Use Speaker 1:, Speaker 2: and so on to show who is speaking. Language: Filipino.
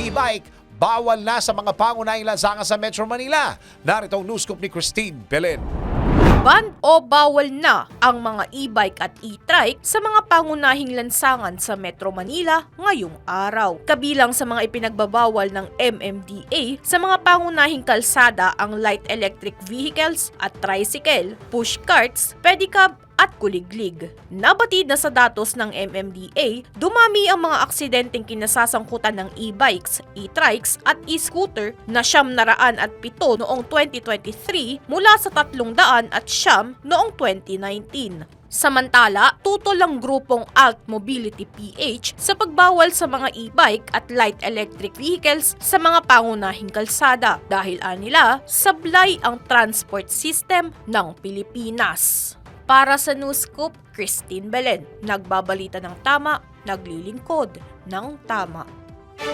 Speaker 1: e-bike bawal na sa mga pangunahing lansangan sa Metro Manila. Narito ang news scoop ni Christine Belen.
Speaker 2: Ban o bawal na ang mga e-bike at e-trike sa mga pangunahing lansangan sa Metro Manila ngayong araw. Kabilang sa mga ipinagbabawal ng MMDA sa mga pangunahing kalsada ang light electric vehicles at tricycle, push carts, pedicab at kuliglig. Nabatid na sa datos ng MMDA, dumami ang mga aksidenteng kinasasangkutan ng e-bikes, e-trikes at e-scooter na siyam naraan at pito noong 2023 mula sa tatlong daan at siyam noong 2019. Samantala, tutol ang grupong Alt Mobility PH sa pagbawal sa mga e-bike at light electric vehicles sa mga pangunahing kalsada dahil anila sablay ang transport system ng Pilipinas. Para sa News Scoop, Christine Belen, nagbabalita ng tama, naglilingkod ng tama.